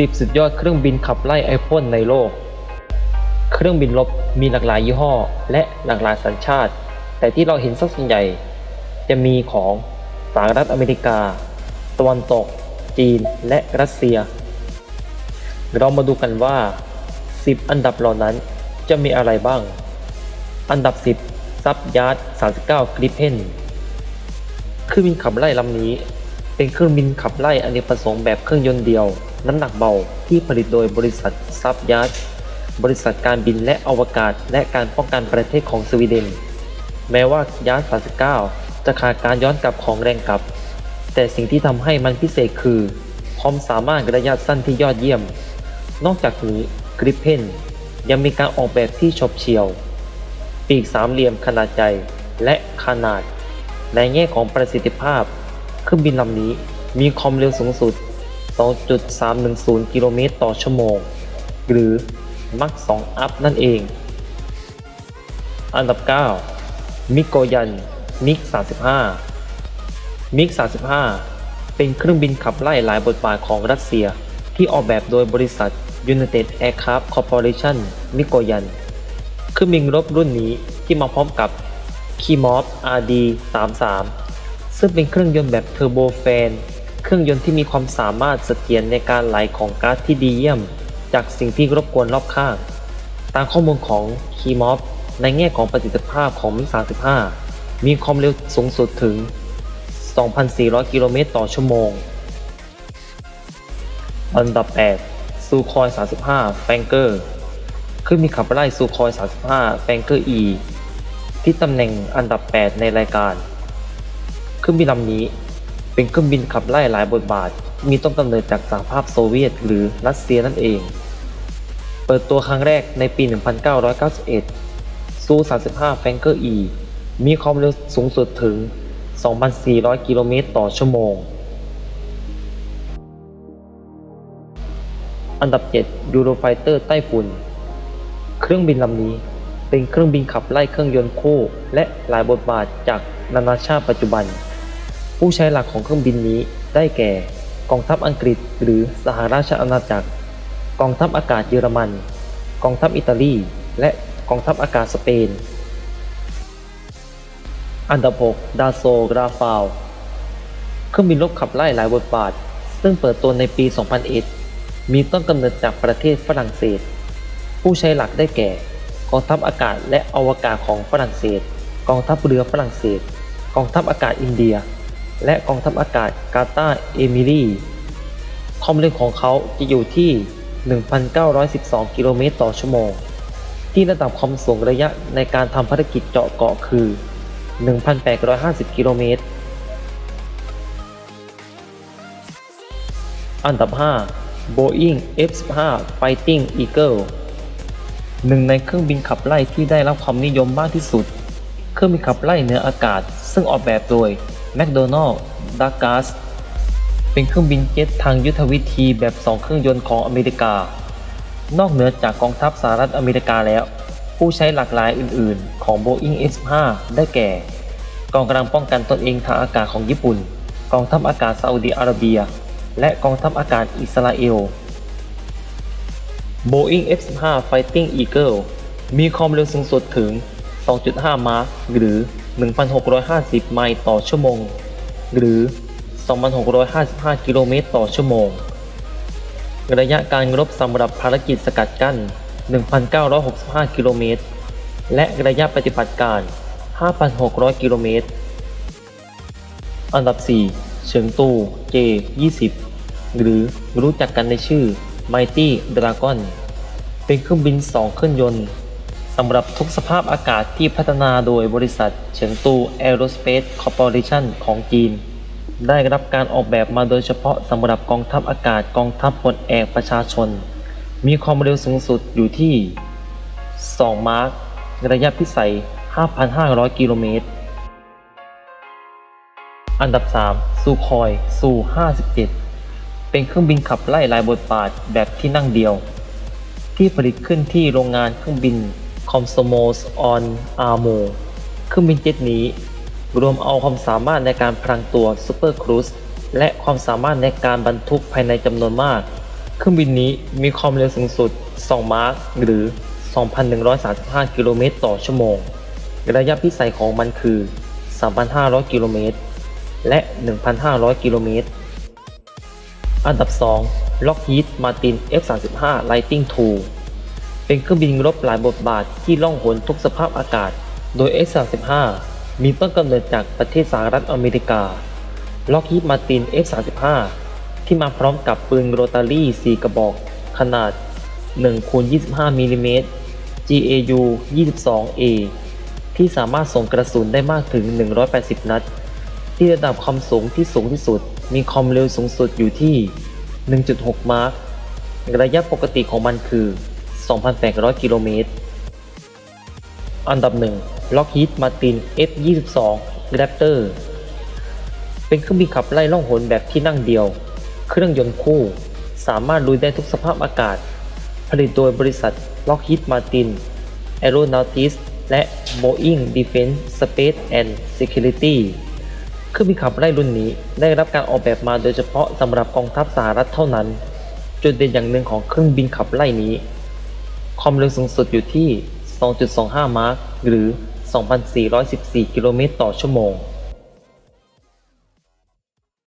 10 สุดยอดเครื่องบินขับไล่ไอพ่นในโลก เครื่องบินรบมีหลากหลายยี่ห้อ และหลากหลายสัญชาติ แต่ที่เราเห็นสักส่วนใหญ่ จะมีของสหรัฐอเมริกา ตะวันตก จีน และรัสเซีย เรามาดูกันว่า 10 อันดับเหล่านั้นจะมีอะไรบ้าง อันดับ 10 ซับยาร์ด39กริปเพนเครื่องบินขับไล่ลำนี้ เป็นเครื่องบินขับไล่อเนกประสงค์แบบเครื่องยนต์เดียว น้ำหนักเบาที่ผลิตโดยบริษัทซับยาร์ดบริษัทการบินและอวกาศ และการป้องกันประเทศของสวีเดน แม้ว่ายาร์ด39 จะขาดการย้อนกลับของแรงกลับ แต่สิ่งที่ทำให้มันพิเศษคือ ความสามารถระยะสั้นที่ยอดเยี่ยม นอกจากนี้กริปเพนยังมีการออกแบบที่ฉบเฉี่ยว ปีกสามเหลี่ยมขนาดใหญ่และขนาด ในแง่ของประสิทธิภาพ เครื่องบินลำนี้มีความเร็วสูงสุด 2.310 กิโลเมตรต่อชั่วโมง หรือมัก2อัพนั่นเอง อันดับ 9 มิโกยัน มิก 35 มิก 35 เป็นเครื่องบินขับไล่หลายบทบาทของรัสเซีย ที่ออกแบบโดยบริษัท United Aircraft Corporation มิโกยันเครื่องบินรบรุ่นนี้ที่มาพร้อมกับ k i m o v RD 33ซึ่งเป็นเครื่องยนต์แบบเทอร์โบแฟน เครื่องยนต์ที่มีความสามารถเสถียรในการไหลของก๊าซที่ดีเยี่ยม จากสิ่งที่รบกวนรอบข้าง ตามข้อมูลของ k i m o v ในแง่ของประสิทธิภาพของมิ35 มีความเร็วสูงสุดถึง 2,400 กิโลเมตรต่อชั่วโมง อันดับ 8 ซูคอย 35 แฟงเกอร์คือมีขับไล่ซูคอย 35 แฟงเกอร์ E ที่ตำแหน่งอันดับ 8 ในรายการเครื่องบินลำนี้ เป็นเครื่องบินขับไล่หลายบทบาท มีต้นกำเนิดจากสหภาพโซเวียต หรือรัสเซียนั่นเอง เปิดตัวครั้งแรกในปี 1991 ซู 35 แฟงเกอร์ E มีความเร็วสูงสุดถึง 2,400 กิโลเมตรต่อชั่วโมง อันดับ7 Eurofighter ไต้ฝุ่น เครื่องบินลำนี้เป็นเครื่องบินขับไล่เครื่องยนต์คู่ และหลายบทบาทจากนานาชาติปัจจุบัน ผู้ใช้หลักของเครื่องบินนี้ได้แก่ กองทัพอังกฤษหรือสหราชอาณาจักร กองทัพอากาศเยอรมัน กองทัพอิตาลี และกองทัพอากาศสเปน อันดับ6ดาโซกราฟาลเครื่องบินรบขับไล่หลายบทบาท ซึ่งเปิดตัวในปี 2001 มีต้นกำเนิดจากประเทศฝรั่งเศส ผู้ใช้หลักได้แก่ กองทัพอากาศและอวกาศของฝรั่งเศส กองทัพเรือฝรั่งเศส กองทัพอากาศอินเดีย และกองทัพอากาศกาตาเอมิลีความเร็วของเขาจะอยู่ที่ 1,912 กิโลเมตรต่อชั่วโมง ที่ระดับความสูงระยะในการทำภารกิจเจาะเกาะคือ 1,850 กิโลเมตร อันดับ 5 Boeing F-15 Fighting Eagle หนึ่งในเครื่องบินขับไล่ที่ได้รับความนิยมมากที่สุด เครื่องบินขับไล่เหนืออากาศ ซึ่งออกแบบโดย McDonnell Douglas เป็นเครื่องบินเจ็ตทางยุทธวิธีแบบ2เครื่องยนต์ของอเมริกา นอกเหนือจากกองทัพสหรัฐอเมริกาแล้ว ผู้ใช้หลากหลายอื่น ๆ ของ Boeing F-5 ได้แก่ กองกำลังป้องกันตนเองทางอากาศของญี่ปุ่น กองทัพอากาศซาอุดิอาระเบีย และกองทัพอากาศอิสราเอล Boeing F-15 Fighting Eagle มีความเร็วสูงสุดถึง 2.5 มาร์หรือ 1,650 ไมล์ต่อชั่วโมง หรือ 2,655 กิโลเมตรต่อชั่วโมง ระยะการรบสำหรับภารกิจสกัดกั้น 1,965 กิโลเมตร และระยะปฏิบัติการ 5,600 กิโลเมตร อันดับ 4 เฉิงตู J20 หรือรู้จักกันในชื่อ Mighty Dragon เป็นเครื่องบิน 2 เครื่องยนต์ สำหรับทุกสภาพอากาศที่พัฒนาโดยบริษัทเฉิงตู Aerospace Corporation ของจีน ได้รับการออกแบบมาโดยเฉพาะสำหรับกองทัพอากาศกองทัพปลแอกประชาชน มีความเร็วสูงสุดอยู่ที่ 2 มาร์คระยะพิสัย 5,500 กิโลเมตร อันดับ 3 ซูคอยซู57 เป็นเครื่องบินขับไล่ลายบทบาทแบบที่นั่งเดียว ที่ผลิตขึ้นที่โรงงานเครื่องบิน คอมโซโมสออนอาร์โมเครื่องบินเจ็ตนี้ รวมเอาความสามารถในการพลังตัวซูเปอร์ครูซและความสามารถในการบรรทุกภายในจำนวนมาก เครื่องบินนี้มีความเร็วสูงสุด 2 มาร์คหรือ 2,135 กิโลเมตรต่อชั่วโมง ระยะพิสัยของมันคือ 3,500 กิโลเมตร และ 1,500 กิโลเมตร อันดับ 2 Lockheed Martin F-35 Lightning II เป็นเครื่องบินรบหลายบทบาทที่ล่องหนทุกสภาพอากาศ โดย F-35 มีต้นกำเนิดจากประเทศสหรัฐอเมริกา Lockheed Martin F-35 ที่มาพร้อมกับปืนโรตารี่ 4 กระบอก ขนาด1คูณ25มิลลิเมตร GAU 22A ที่สามารถส่งกระสุนได้มากถึง 180 นัด ที่ระดับความสูงที่สูงที่สุด มีความเร็วสูงสุดอยู่ที่ 1.6 มาร์คระยะปกติของมันคือ 2,800 กิโลเมตร อันดับหนึ่ง Lockheed Martin F-22 Raptor เป็นเครื่องบินขับไล่ล่องหนแบบที่นั่งเดียว เครื่องยนต์คู่ สามารถลุยได้ทุกสภาพอากาศ ผลิตโดยบริษัท Lockheed Martin Aeronautics และ Boeing Defense Space and Security เครื่องบินขับไล่รุ่นนี้ได้รับการออกแบบมาโดยเฉพาะสำหรับกองทัพสหรัฐเท่านั้น จุดเด่นอย่างหนึ่งของเครื่องบินขับไล่นี้ ความเร็วสูงสุดอยู่ที่ 2.25 มาร์คหรือ 2,414 กิโลเมตรต่อชั่วโมง